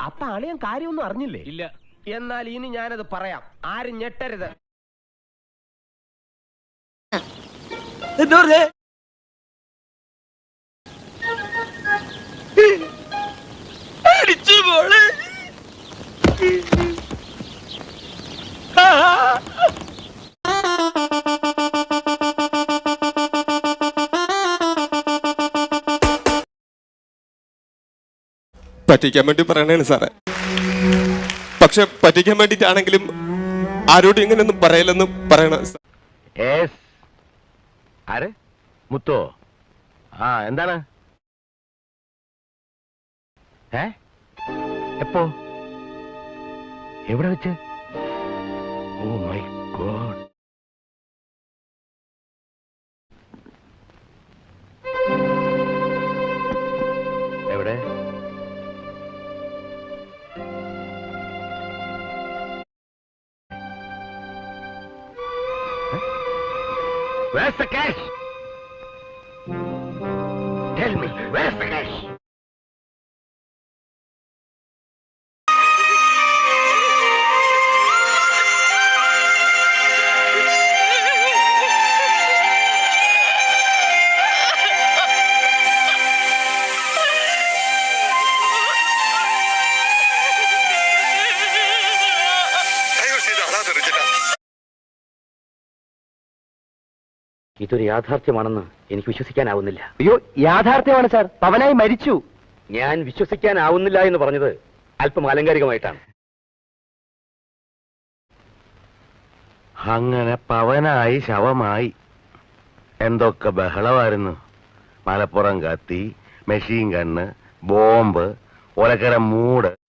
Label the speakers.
Speaker 1: അപ്പൊ അളിയൻ കാര്യമൊന്നും അറിഞ്ഞില്ലേ?
Speaker 2: ഇല്ല.
Speaker 1: എന്നാൽ ഇനി ഞാനത് പറയാം. ആരും ഞെട്ടരുത്.
Speaker 3: അടിച്ചു മോളെ.
Speaker 4: പറ്റിക്കാൻ വേണ്ടി പറയണേണ് സാറേ. പക്ഷെ പറ്റിക്കാൻ വേണ്ടിയിട്ടാണെങ്കിലും ആരോടും ഇങ്ങനെയൊന്നും പറയലെന്ന് പറയണ
Speaker 1: മുത്തോ? ആ എന്താണ്? എപ്പോ? എവിടെ വെച്ച്? ഓ my god. Where's the cash? Tell me, where's the cash?
Speaker 5: ഇതൊരു യാഥാർത്ഥ്യമാണെന്ന് എനിക്ക് വിശ്വസിക്കാനാവുന്നില്ല.
Speaker 1: അയ്യോ യാഥാർത്ഥ്യമാണ് സാർ. പവനായി മരിച്ചു.
Speaker 5: ഞാൻ വിശ്വസിക്കാനാവുന്നില്ല എന്ന് പറഞ്ഞത് അല്പം ആലങ്കാരികമായിട്ടാണ്
Speaker 1: അങ്ങനെ പവനായി ശവമായി. എന്തൊക്കെ ബഹളമായിരുന്നു. മലപ്പുറം കത്തി മെഷീൻ കണ്ണ് ബോംബ് ഒലക്കര മൂട്.